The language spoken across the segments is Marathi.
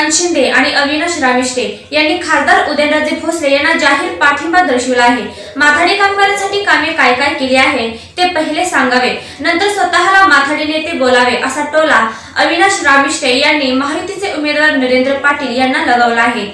शशिकांत शिंदे आणि अविनाश राविष्टे यांनी खासदार उदयनराजे भोसले यांना जाहीर पाठिंबा दर्शविला आहे. माथाडी कामगारांसाठी कामे काय काय केली आहे ते पहिले सांगावे. नंतर स्वतःला माथाडी नेते बोलावे असा टोला अविनाश राविष्टे यांनी महायुतीचे उमेदवार नरेंद्र पाटील यांना लगावला आहे.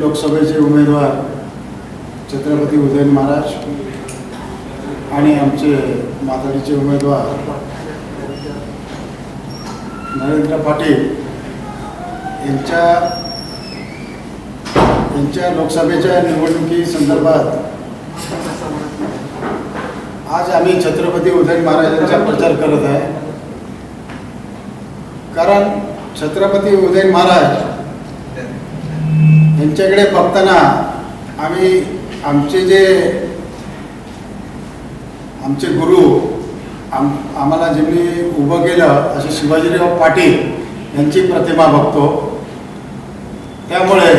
लोकसभेचे उमेदवार छत्रपती उदयन महाराज आणि आमचे माथाडीचे उमेदवार नरेंद्र पाटील यांच्या यांच्या लोकसभेच्या निवडणुकी संदर्भात आज आम्ही छत्रपती उदयन महाराजांचा प्रचार करत आहे. कारण छत्रपती उदय महाराज यांच्याकडे बघताना आम्ही आमचे जे आमचे गुरु आम आम्हाला ज्यांनी उभं केलं असे शिवाजीराव पाटील यांची प्रतिमा बघतो. त्यामुळे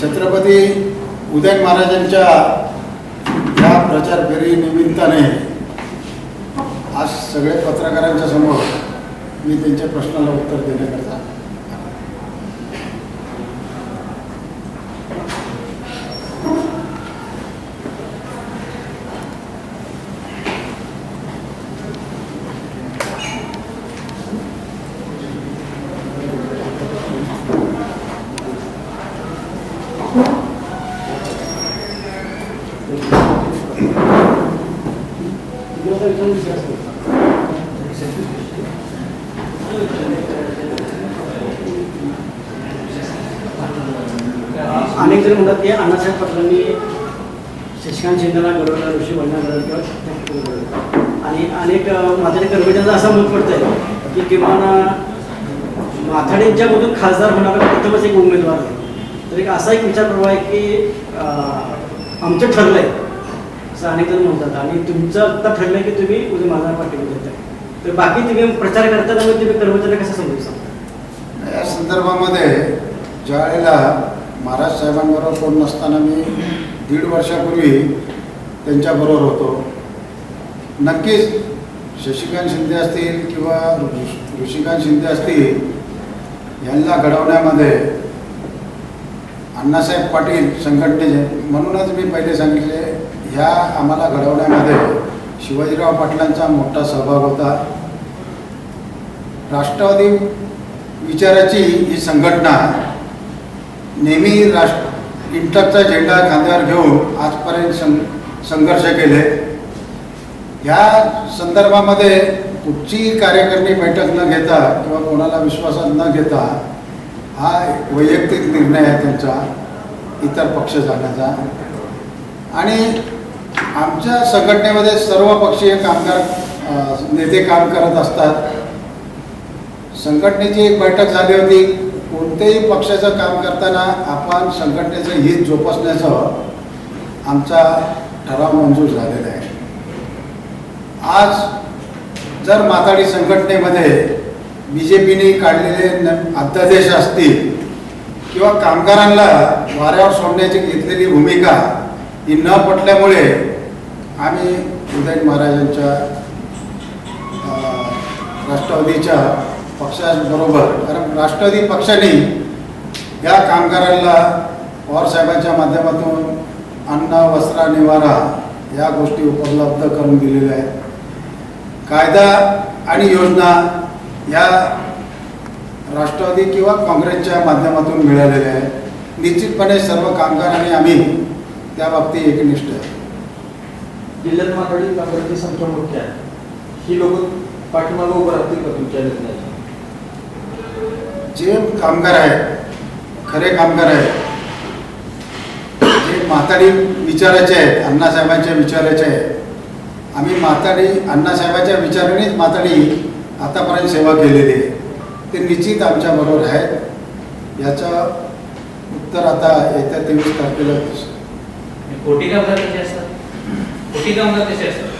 छत्रपती उदय महाराजांच्या या प्रचार फेरी निमित्ताने आज सगळे पत्रकारांच्या समोर मी त्यांच्या प्रश्नाला उत्तर देण्याकरता अनेक जण म्हणतात की अण्णासाहेब पाटलांनी शशिकांत शिंदेला गडवला ऋषी वडिलांना आणि अनेक माथाडी कर्मचाऱ्यांचं असं मत पडतं आहे की किमान अं, खासदार होणारा प्रथमच एक उमेदवार आहे. तर एक असा एक विचार प्रभाव आहे की आमचं ठरलं आहे असं अनेक जण म्हणतात आणि तुमचं आत्ता ठरलं की तुम्ही उद्या माझा पाठिंबा देत आहे तर बाकी तुम्ही प्रचार करताना मग तुम्ही कर्मचारी कसं समजू शकता या संदर्भामध्ये ज्या वेळेला महाराज साहेबांबरोबर कोण नसताना मी दीड वर्षापूर्वी त्यांच्याबरोबर होतो. नक्कीच शशिकांत शिंदे असतील किंवा ऋषिकांत शिंदे असतील यांना घडवण्यामध्ये अण्णासाहेब पाटील संघटनेचे म्हणूनच मी पहिले सांगितले ह्या आम्हाला घडवण्यामध्ये शिवाजीराव पाटलांचा मोठा सहभाग होता. राष्ट्रवादी विचाराची ही संघटना नेहमी राष्ट्र इंटकचा झेंडा खांद्यावर घेऊन आजपर्यंत सं संघर्ष केले. ह्या संदर्भामध्ये कुठचीही कार्यकारिणी बैठक न घेता किंवा कोणाला विश्वासात न घेता हा वैयक्तिक निर्णय आहे त्यांचा इतर पक्ष जाण्याचा. आणि आमच्या संघटनेमध्ये सर्व पक्षीय कामगार नेते काम करत असतात. संघटनेची एक बैठक झाली होती. कोणत्याही पक्षाचं काम करताना आपण संघटनेचं हित जोपासण्याचं आमचा ठराव मंजूर झालेला आहे. आज जर माथाडी संघटनेमध्ये बी जे पीने काढलेले न अध्यादेश असतील किंवा कामगारांना वाऱ्यावर सोडण्याची घेतलेली भूमिका ही न पटल्यामुळे आम्ही उदय महाराजांच्या राष्ट्रवादीच्या पक्षाबरोबर कारण राष्ट्रवादी पक्षाने या कामगारांना पवारसाहेबांच्या माध्यमातून अन्न वस्त्र निवारा या गोष्टी उपलब्ध करून दिलेल्या आहेत. कायदा आणि योजना या राष्ट्रवादी किंवा काँग्रेसच्या माध्यमातून मिळालेल्या आहेत निश्चितपणे सर्व कामगार आणि आम्ही त्या बाबतीत एकनिष्ठ आहे. जिल्ह्यात माथाडी कामगारांची संख्या मोठी आहे. ही लोक पाठीमागं उभं राहतील का तुमच्या निर्णयाच्या जे कामगार आहेत खरे कामगार आहेत जे माताडी विचाराचे आहेत अण्णासाहेबांच्या विचाराचे आहेत आम्ही माताडी अण्णासाहेबांच्या विचारानेच माताडी आतापर्यंत सेवा केलेली आहे. ते निश्चित आमच्याबरोबर आहेत. याचं उत्तर आता येत्या तेवीस तारखेला कोटी कामगार कसे असतात? कोटी कामगार कसे असतात?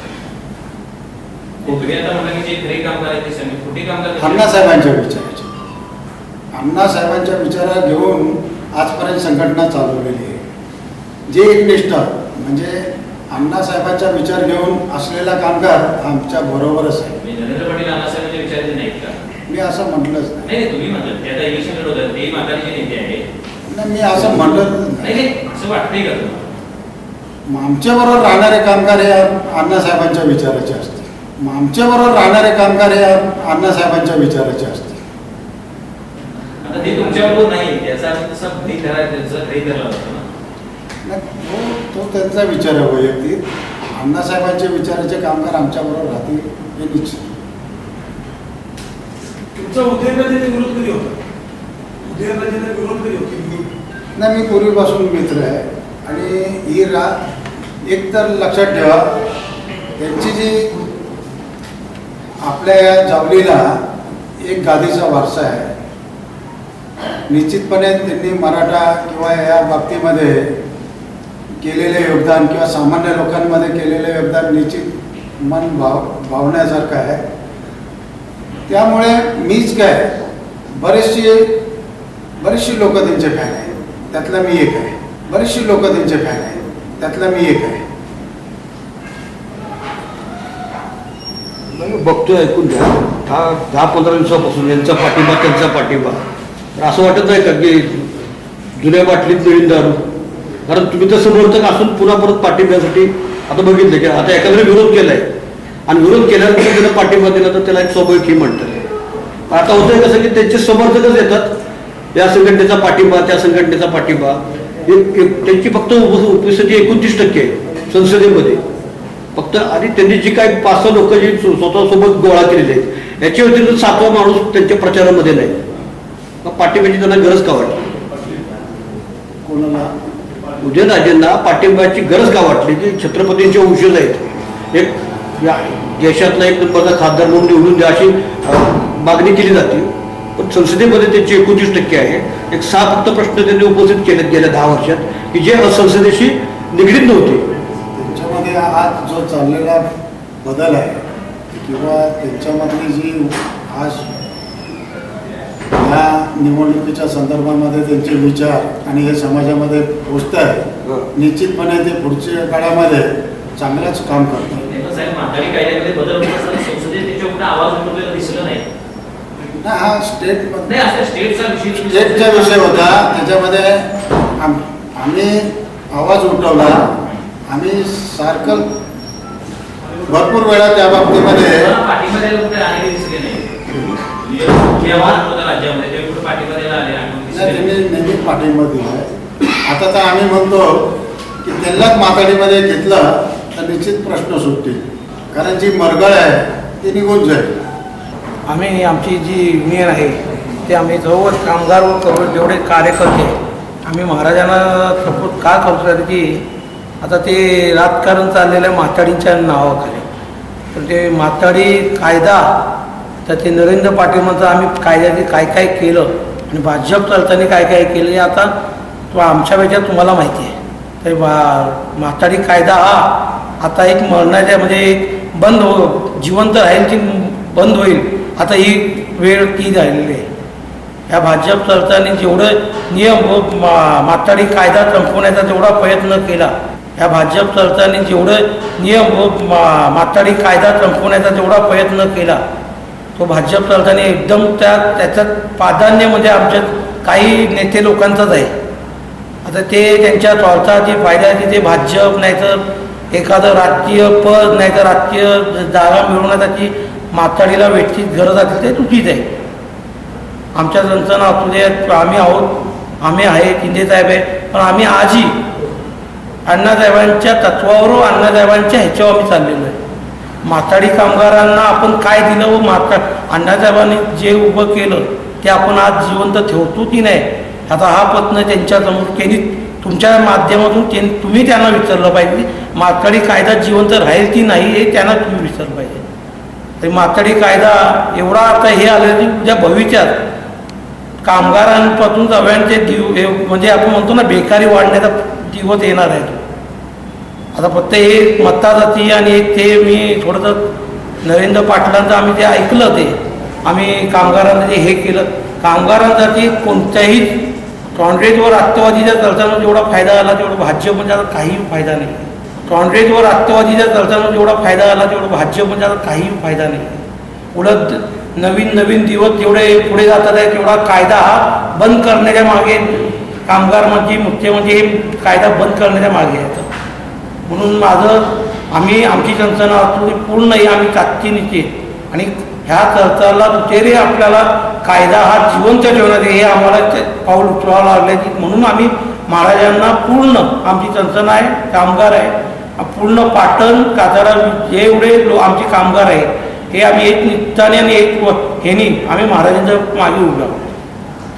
तुम्ही आता म्हणला की जे खरे कामगार आहेत ते खोटी कामगार? अण्णासाहेबांच्या विचाराचे. अण्णासाहेबांच्या विचारा घेऊन आजपर्यंत संघटना चालवलेली आहे. जे एकनिष्ठ म्हणजे अण्णासाहेबांचा विचार घेऊन असलेला कामगार आमच्या बरोबरच आहे म्हणजे नरेंद्र पाटील अण्णासाहेबांच्या विचाराचे नाहीत का मी असं म्हटलंच नाही. नाही नाही तुम्ही म्हणतात ते आता इलेक्शन लढवतात. ते माताजीचे नेते आहे नाही, मी असं म्हटलं नाही. असं वाटतंय का तुम्हाला? मग आमच्याबरोबर राहणारे कामगार हे अण्णासाहेबांच्या विचाराचे असते मग आमच्याबरोबर राहणारे कामगार हे अण्णासाहेबांच्या विचाराचे असते आता ते तुमच्याबरोबर नाही. त्याचा तो त्यांचा विचार आहे वैयक्तिक. अण्णासाहेबांच्या विचाराचे कामगार आमच्याबरोबर राहतील हे निश्चित. तुमचा उदयनराजेचा विरोध कधी होता? उदयनराजेचा विरोध कधी होता? नाही मी पूर्वीपासून मित्र आहे. आणि ही रा एक तर लक्षात ठेवा त्यांची जी आपल्या या जावलीला एक गादीचा वारसा आहे. निश्चितपणे त्यांनी मराठा किंवा या बाबतीमध्ये केलेले योगदान किंवा सामान्य लोकांमध्ये केलेले योगदान निश्चित मन भाव भावण्यासारखं आहे. त्यामुळे मीच काय बरेचशी बरेचशी लोक त्यांचे फॅन आहेत. त्यातला मी एक आहे. बरेचशी लोक त्यांचे फॅन आहेत. त्यातला मी एक आहे. बघतोय ऐकून घ्या. हा दहा पंधरा दिवसापासून यांचा पाठिंबा त्यांचा पाठिंबा. तर असं वाटत नाही का की जुन्या बाटलीत नवीन दारू कारण तुम्ही तर समोरचं असून पुन्हा परत पाठिंब्यासाठी आता बघितलं की आता एखाद्याने विरोध केलाय. आणि विरोध केल्यानंतर त्याला पाठिंबा दिला तर त्याला एक स्वाभाविक ही म्हणतात. आता होतंय कसं की त्यांचे समर्थकच येतात. या संघटनेचा पाठिंबा त्या संघटनेचा पाठिंबा. त्यांची फक्त उप- उपस्थिती एकोणतीस टक्के आहे संसदेमध्ये. फक्त आणि त्यांनी जी काही पाच सहा लोक जी स्व- स्वतःसोबत गोळा केलेले आहेत याच्या व्यतिरिक्त सातवा माणूस त्यांच्या प्रचारामध्ये नाही. मग पाठिंब्याची त्यांना गरज का वाटली? कोणाला? उदयनराजेंना पाठिंब्याची गरज का वाटली? की छत्रपतींचे वंशज आहेत. एक या देशातला एक नंबरचा खासदार म्हणून निवडून द्या अशी मागणी केली जाते. पण संसदेमध्ये त्यांचे एकोणतीस टक्के आहे. एक सहा फक्त प्रश्न त्यांनी उपस्थित केले गेल्या दहा वर्षात की जे संसदेशी निगडीत नव्हते. त्यांच्यामध्ये आज जो चाललेला बदल आहे किंवा त्यांच्यामधली जी आज या निवडणुकीच्या संदर्भामध्ये त्यांचे विचार आणि हे समाजामध्ये पोचत आहे. निश्चितपणे ते पुढच्या काळामध्ये चांगलंच काम करतात. साहेब माघारी कायद्यामध्ये बदल होत असताना संसदेत त्याच्या कुठे आवाज उठवलेला दिसलं नाही. नाही हा स्टेट नाही असं स्टेटचा विषय स्टेटचा विषय होता. त्याच्यामध्ये आम- आम्ही आवाज उठवला. आम्ही सारखं भरपूर वेळा त्या बाबतीमध्ये तुम्हाला पाठिंबा द्यायला कुठे? आलेले दिसले नाही. जेव्हा होता राज्यामध्ये. तेव्हा कुठे पाठिंबा द्यायला आले आठवण नाही, दिसले त्यांनी नाही. नेहमी पाठिंबा दिला आहे. आता तर आम्ही म्हणतो की त्यांनाच माताडीमध्ये घेतलं तर निश्चित प्रश्न सुटतील. कारण जी मरगळ आहे ती निघून जाईल. आम्ही आमची जी युनियन आहे ते आम्ही जवळ कामगार व कवळ जेवढे कार्यकर्ते आम्ही महाराजांना सपोर्ट का करतो आहे की आता ते राजकारण चाललेलं आहे माथाडींच्या नावाखाली. तर ते माथाडी कायदा तर ते नरेंद्र पाटील म्हणतात आम्ही कायद्याने काय काय केलं आणि भाजप चालताना काय काय केलं हे आता तो आमच्यापेक्षा तुम्हाला माहिती आहे. तर बा म्हातारी कायदा हा आता एक मरणाच्या म्हणजे एक बंद हो जिवंत राहील की बंद होईल आता ही वेळ ती झालेली आहे. या भाजप सरकारने जेवढं नियम व मा- म्हातारी कायदा संपवण्याचा जेवढा प्रयत्न केला या भाजप सरकारने जेवढं नियम व मा- म्हातारी कायदा संपवण्याचा जेवढा प्रयत्न केला तो भाजप सरकारने एकदम त्या त्याच्यात प्राधान्य म्हणजे आमच्या काही नेते लोकांचाच आहे. आता ते त्यांच्या स्वार्थाचे फायद्याचे ते भाजप नाही तर एखादं राजकीय पद नाहीतर राजकीय जागा मिळवण्यासाठी माथाडीला वेठीच गरज असेल ते चुकीच आहे. आमच्या संस्थानं असू दे आम्ही आहोत आम्ही आहे शिंदेसाहेब आहे पण आम्ही आजही अण्णासाहेबांच्या तत्वावर अण्णासाहेबांच्या ह्याच्यावर आम्ही चाललेलो आहे. माथाडी कामगारांना आपण काय दिलं व माता अण्णासाहेबांनी जे उभं केलं ते आपण आज जिवंत ठेवतो की नाही? आता हा प्रश्न त्यांच्यासमोर केली तुमच्या माध्यमातून ते तुम्ही त्यांना विचारलं पाहिजे माथाडी कायदा जिवंत राहील की नाही हे त्यांना तुम्ही विचारलं पाहिजे. तर माथाडी कायदा एवढा आता हे आलं की उद्या भविष्यात कामगारांपासून सगळ्यांचे दिव हे म्हणजे आपण म्हणतो ना बेकारी वाढण्याचा दिवस येणार आहे. आता फक्त हे मताजाती आणि एक ते मी थोडंसं नरेंद्र पाटलांचं आम्ही ते ऐकलं ते आम्ही कामगारांना जे हे केलं कामगारांसाठी कोणत्याही काँग्रेस व राष्ट्रवादीच्या चर्चांना जेवढा फायदा आला तेवढा भाजपमध्ये काही फायदा नाही. काँग्रेस व राष्ट्रवादीच्या चर्चांना जेवढा फायदा आला तेवढा भाजपमध्ये काही फायदा नाही. उलट नवीन नवीन दिवस जेवढे पुढे जातात आहे तेवढा कायदा हा बंद करण्याच्या मागे कामगार म्हणजे मुख्य म्हणजे हे कायदा बंद करण्याच्या मागे येतं म्हणून माझं आम्ही आमची चंचना असतो ती पूर्ण ही आम्ही निश्चित. आणि ह्या चर्चाला दुसरे आपल्याला कायदा हा जिवंत ठेवण्यात हे आम्हाला ते पाऊल उचलावं लागल्याची म्हणून आम्ही महाराजांना पूर्ण आमची चंचना आहे कामगार आहे पूर्ण पाटण काजारा जेवढे लो आमचे कामगार आहे हे आम्ही एक नित्याने आणि एक हेनी आम्ही महाराजांच्या मागे उभे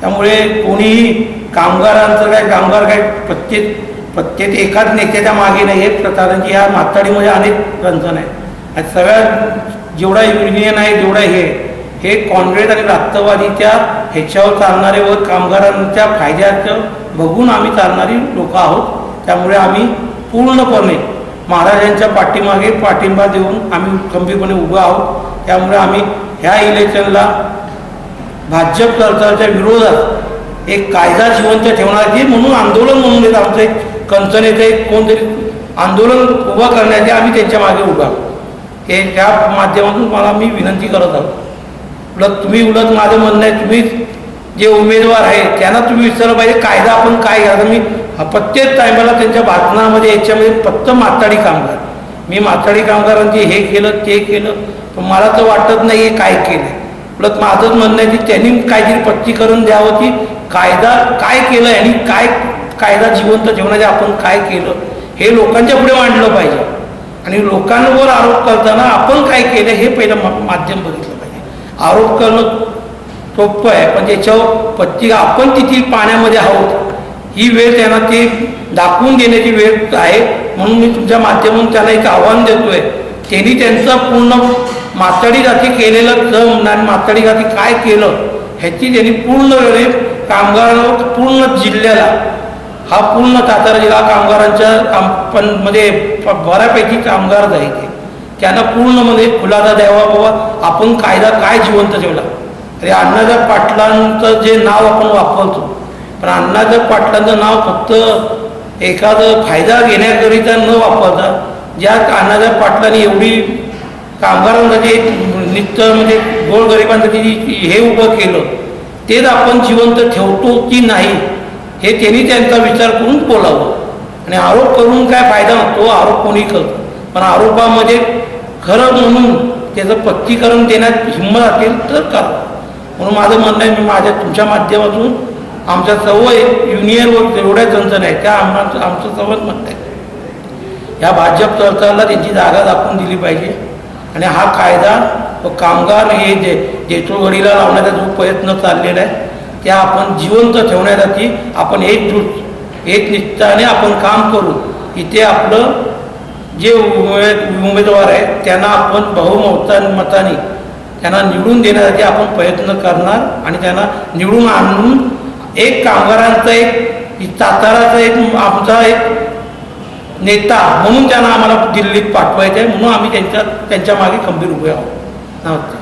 त्यामुळे कोणीही कामगारांचं काय कामगार काय प्रत्येक प्रत्येक एकाच नेत्याच्या मागे नाही. हे प्रकारांची ह्या माथाडीमध्ये अनेक चंचन आहे सगळ्या जेवढा युनियन आहे जेवढा हे हे काँग्रेस आणि राष्ट्रवादीच्या ह्याच्यावर चालणारे व कामगारांच्या फायद्याचं बघून आम्ही चालणारी लोक आहोत. त्यामुळे आम्ही पूर्णपणे महाराजांच्या पाठीमागे पाठिंबा देऊन आम्ही खंबीरपणे उभं आहोत. त्यामुळे आम्ही ह्या इलेक्शनला भाजप सरकारच्या विरोधात एक कायदा जिवंत ठेवण्याचे म्हणून आंदोलन म्हणून येत आमचं एक कंचनेचं एक कोणतरी आंदोलन उभं करण्याचे आम्ही त्यांच्या मागे उभा आहोत. हे त्या माध्यमातून मला मी विनंती करत आहोत. उलट तुम्ही उलट माझं म्हणणं आहे तुम्ही जे उमेदवार आहे त्यांना तुम्ही विचारलं पाहिजे कायदा आपण काय घ्या मी प्रत्येक टायमाला त्यांच्या भाषणामध्ये याच्यामध्ये फक्त माताडी कामगार. मी माताडी कामगारांचे हे केलं ते केलं पण मला तर वाटत नाही हे काय केलं उलट माझंच म्हणणं आहे की त्यांनी काहीतरी पत्तीकरण द्यावं की कायदा काय केलं आणि काय कायदा जिवंत जीवनाचे आपण काय केलं हे लोकांच्या पुढे मांडलं पाहिजे. आणि लोकांवर आरोप करताना आपण काय केलं हे पहिलं माध्यम बघितलं. आरोप करणं सोपं आहे पण त्याच्यावर पत्ती आपण किती पाण्यामध्ये आहोत. ही वेळ त्यांना ती दाखवून देण्याची वेळ आहे म्हणून मी तुमच्या माध्यमातून त्यांना एक आव्हान देतोय. त्यांनी त्यांचं पूर्ण माताडी जाती केलेलं जम आणि माताडी जाती काय केलं ह्याची त्यांनी पूर्ण पूर्णपणे कामगारांवर पूर्ण जिल्ह्याला हा पूर्ण सातारा जिल्हा कामगारांच्या काम पण मध्ये बऱ्यापैकी कामगार जायचे त्यांना पूर्णमध्ये खुलासा द्यावा बाबा आपण कायदा काय जिवंत ठेवला? अरे अण्णाच्या पाटलांचं जे नाव आपण वापरतो पण अण्णाच्या पाटलांचं नाव फक्त एखादं फायदा घेण्याकरिता न वापरता ज्या अण्णाच्या पाटलांनी एवढी कामगारांसाठी नित्य म्हणजे गोरगरिबांसाठी गरिबांसाठी हे उभं केलं तेच आपण जिवंत ठेवतो की नाही हे त्यांनी त्यांचा विचार करून बोलावं. आणि आरोप करून काय फायदा होतो आरोप कोणी करतो? पण आरोपामध्ये खरं म्हणून त्याचं पक्कीकरण देण्यात हिंमत असेल तर करा म्हणून माझं म्हणणं आहे मी माझ्या तुमच्या माध्यमातून आमच्या सर्व युनियनवर जेवढ्या जणजण आहेत त्या आम्हाला आमचं सर्वच म्हणत आहे. या भाजप सरकारला त्यांची जागा दाखवून दिली पाहिजे. आणि हा कायदा व कामगार हे जे जेचोगडीला लावण्याचा जो प्रयत्न चाललेला आहे त्या आपण जिवंत ठेवण्यासाठी आपण एकजूट एक निष्ठाने आपण काम करू इथे आपलं जे उमेदवार आहेत त्यांना आपण बहुमता मताने त्यांना निवडून देण्यासाठी आपण प्रयत्न करणार आणि त्यांना निवडून आणून एक कामगारांचा एक साताराचा एक आमचा एक नेता म्हणून त्यांना आम्हाला दिल्लीत पाठवायचं आहे म्हणून आम्ही त्यांच्या त्यांच्या मागे खंबीर उभे आहोत. नमस्कार.